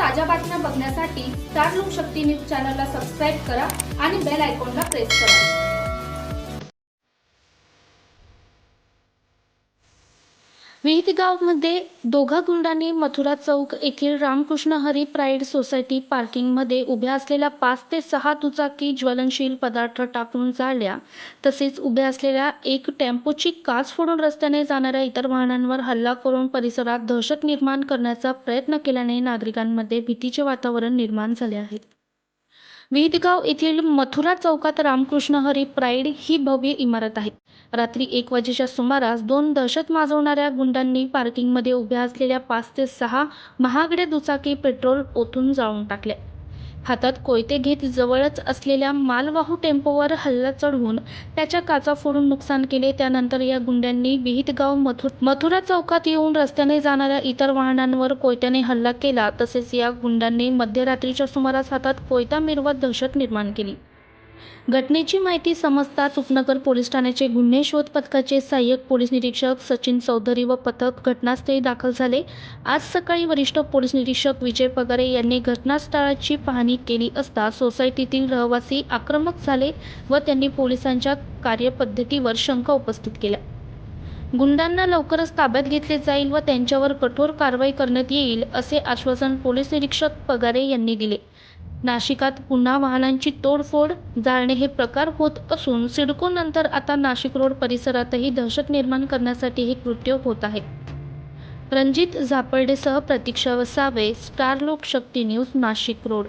ताज्या बातम्या बघण्यासाठी स्टार लोकशक्ती न्यूज चॅनलला सबस्क्राईब करा आणि बेल आयकॉनला प्रेस करा. विहितगावमध्ये दोघा गुंडांनी मथुरा चौक येथील रामकृष्ण हरी प्राईड सोसायटी पार्किंगमध्ये उभ्या असलेल्या पाच ते सहा दुचाकी ज्वलनशील पदार्थ टाकून जाळल्या. तसेच उभ्या असलेल्या एक टेम्पोची काच फोडून रस्त्याने जाणाऱ्या इतर वाहनांवर हल्ला करून परिसरात दहशत निर्माण करण्याचा प्रयत्न केल्याने नागरिकांमध्ये भीतीचे वातावरण निर्माण झाले आहे. विहितगाव येथील मथुरा चौकात रामकृष्ण हरी प्राईड ही भव्य इमारत आहे. रात्री एक वाजेच्या सुमारास दोन दहशत माजवणाऱ्या गुंडांनी पार्किंगमध्ये उभ्या असलेल्या पाच ते सहा महागड्या दुचाकी पेट्रोल ओतून जाळून टाकल्या हातात कोयते घेत जवळच असलेल्या मालवाहू टेम्पोवर हल्ला चढवून त्याच्या काचा फोडून नुकसान केले. त्यानंतर या गुंड्यांनी विहितगाव मथुर मथुरा चौकात येऊन रस्त्याने जाणाऱ्या इतर वाहनांवर कोयत्याने हल्ला केला. तसेच या गुंडांनी मध्यरात्रीच्या सुमारास हातात कोयता मिरवत दहशत निर्माण केली. घटनेची माहिती समजताच उपनगर पोलीस ठाण्याचे गुन्हे शोध पथकाचे सहाय्यक पोलीस निरीक्षक सचिन चौधरी व पथक घटनास्थळी दाखल झाले. आज सकाळी वरिष्ठ पोलीस निरीक्षक विजय पगारे यांनी घटनास्थळाची पाहणी केली असता सोसायटीतील रहिवासी आक्रमक झाले व त्यांनी पोलिसांच्या कार्यपद्धतीवर शंका उपस्थित केल्या. गुंडांना लवकरच ताब्यात घेतले जाईल व त्यांच्यावर कठोर कारवाई करण्यात येईल असे आश्वासन पोलीस निरीक्षक पगारे यांनी दिले. नाशिकात पुन्हा वाहनांची तोडफोड जाळणे हे प्रकार होत असून सिडकोनंतर आता नाशिक रोड परिसरातही दहशत निर्माण करण्यासाठी हे कृत्य होत आहे. Ranjit झापर्डेसह Pratiksha Vasave star Lokshakti news Nashik road.